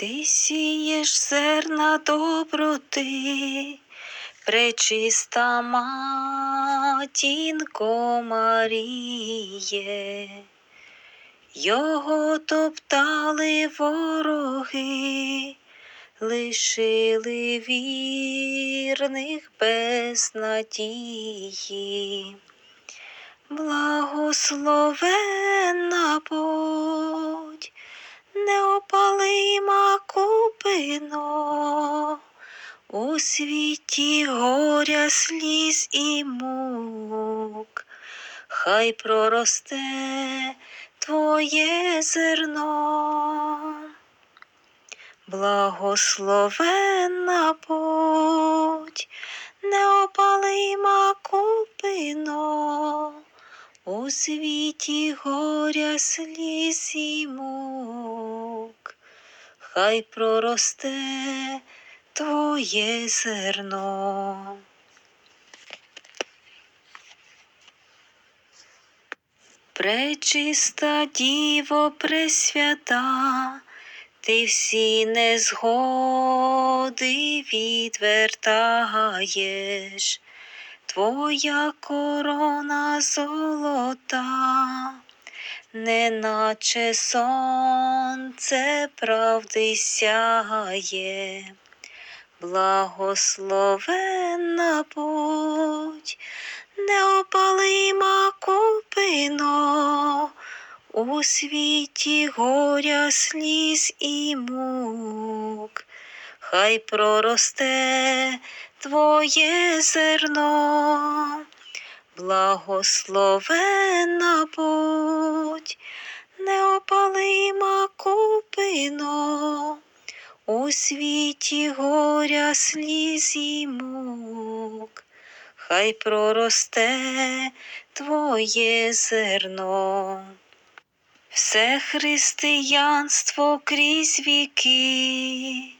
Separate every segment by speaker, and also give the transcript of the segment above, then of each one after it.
Speaker 1: Ти сієш зерна доброти, пречиста матінко Маріє, його топтали вороги, лишили вірних без надії. Благословенна будь, неопалима купино, у світі горя, сліз і мук, хай проросте твоє зерно. Благословенна будь, неопалима купино, у світі горя сліз і мук, хай проросте твоє зерно. Пречиста діво пресвята, ти всі незгоди відвертаєш, твоя корона золота, неначе сонце правди сяє, благословенна будь, неопалима купино, у світі горя, сліз і мук, хай проросте твоє зерно, благословенна будь, неопалима купино, у світі горя, сліз і мук, хай проросте твоє зерно. Все християнство крізь віки,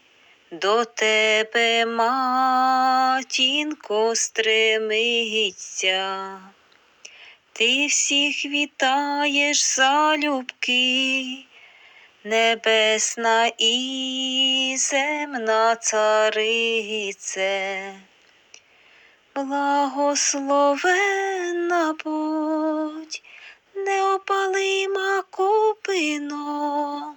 Speaker 1: до тебе, матінко, стремиться, ти всіх вітаєш залюбки, небесна і земна царице. Благословенна будь, неопалима купино,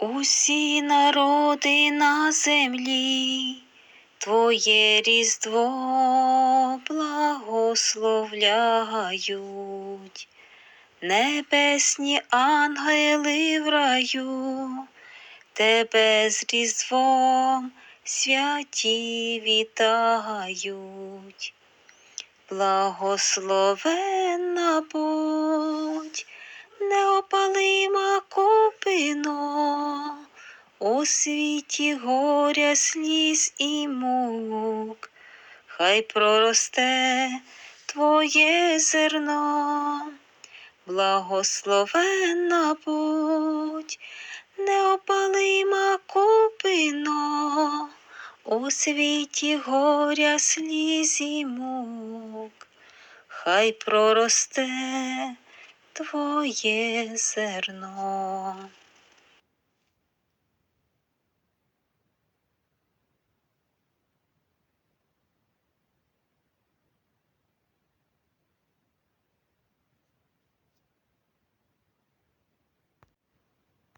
Speaker 1: Усі народи на землі, Твоє різдво благословляють, небесні ангели в раю, тебе з різдвом святі вітають. Благословенна будь, неопалима купино, у світі горя, сліз і мук, хай проросте твоє зерно, благословенна будь, неопалима купино, у світі горя, сліз і мук, хай проросте твоє зерно.